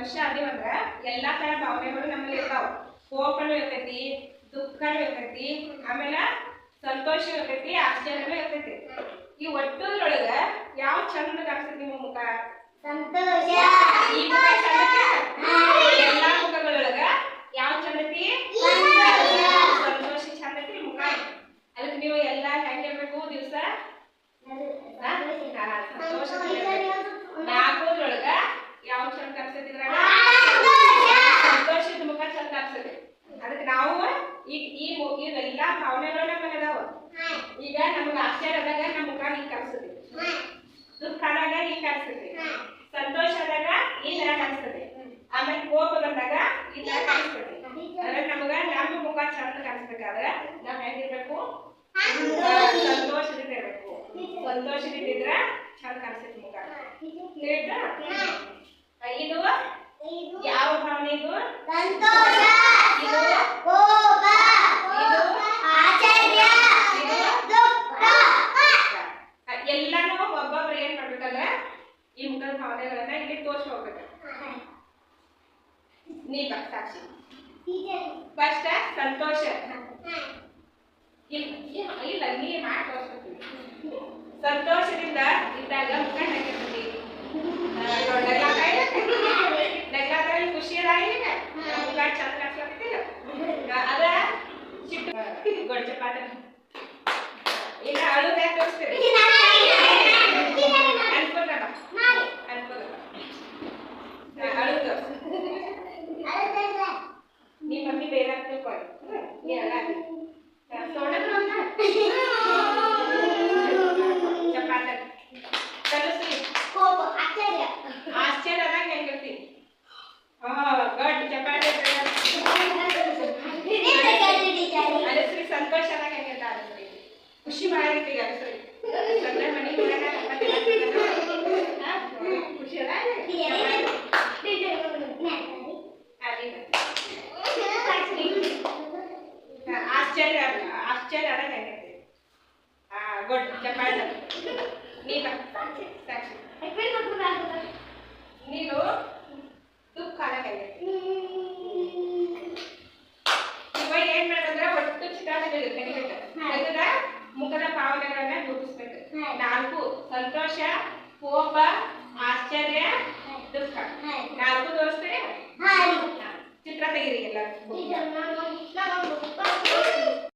ಮನುಷ್ಯ ಅದೇವಂದ್ರ ಎಲ್ಲಾ ತರ ಭಾವನೆಗಳು ನಮ್ಮಲ್ಲಿ ಇರ್ತಾವ. ಕೋಪನು ಇರ್ತೈತಿ ದುಃಖನು ಇರ್ತೈತಿ ಆಮೇಲೆ ಸಂತೋಷ ಇರ್ತೈತಿ ಆಶ್ಚರ್ಯನೂ ಇರ್ತೈತಿ. ಈ ಒಟ್ಟದ್ರೊಳಗ ಯಾವ ಚಂದ ಕಾಣಿಸ್ತೈತಿ ನಿಮ್ಮ ಮುಖ? ಸಂತೋಷ. ಮು- ಇವೆಲ್ಲಾ ಭಾವನೆಗಳು ನಮ್ಮಲ್ಲಿ ಅದಾವ ಈಗ ನಮಗ ಆಶ್ಚರ್ಯದಾಗ ನಮ್ಮ ಮುಖ ಹಿಂಗ್ ಕಾಣಿಸ್ತೈತಿ ದುಃಖ ಆದಾಗ ಹಿಂಗ್ ಕಾಣಿಸ್ತೈತಿ ಸಂತೋಷ ಆದಾಗ ಈ ತರ ಕಾಣಿಸ್ತದೆ. ಆಮೇಲೆ ಕೋಪ ಬಂದಾಗ ಈ ತರ ಕಾಣಿಸ್ತದೆ. ಅಂದ್ರೆ ನಮಗ ನಮ್ಮ ಮುಖ ಚಂದ ಕಾಣಿಸ್ಬೇಕಾದ್ರೆ ನಾವ್ ಹೆಂಗಿರ್ಬೇಕು? ಸಂತೋಷದಿಂದ ಇರ್ಬೇಕು. ಸಂತೋಷದಿಂದ ಚಂದ ಕಾಣಿಸ್ತೈತಿ ಮುಖ? ಇದು ಯಾವ ಭಾವನೆ ಇದು ಸಂತೋಷ. ಇದು ಈ ಮುಖದ ಭಾವನೆಗಳನ್ನ ಇಲ್ಲಿ ತೋರ್ಸಿ ಹೋಗ್ಬೇಕು ನೀ ಬಾ ಸಾಕ್ಷಿ ಫಸ್ಟ್ ಸಂತೋಷ ಇಲ್ಲ ಇಲ್ಲ- ಇಲ್ಲ ನೀ ಮಾಡಿ ತೋರಿಸ್ಬೇಕು ಸಂತೋಷದಿಂದ ಇದ್ದಾಗ ಮುಖ ಹೆಂಗಿರ್ತೈತಿ ನಗ್ಲಾದ್ರೆ ಖುಷಿ ಅದ ಈಗ ಮುಖ ಚಂದ ಕಾಣಿಸ್ಲತ್ತಿಲ್ಲ ಅದ ಸಿಟ್ಟು ಗೊಡ್ಚ ಪಾಠ खुशी बाहर के साथ करना हाँ आश्चर्य आश्चर्य आ है हाँ, गुड चपाई नहीं बा साक्षी एक मिनट रुको ना ನಾಲ್ಕು ಸಂತೋಷ ಕೋಪ ಆಶ್ಚರ್ಯ ದುಃಖ. ನಾಲ್ಕು ತೋರಿಸ್ತಾರೆ? ಚಿತ್ರ ತೆಗೀರಿ ಎಲ್ಲ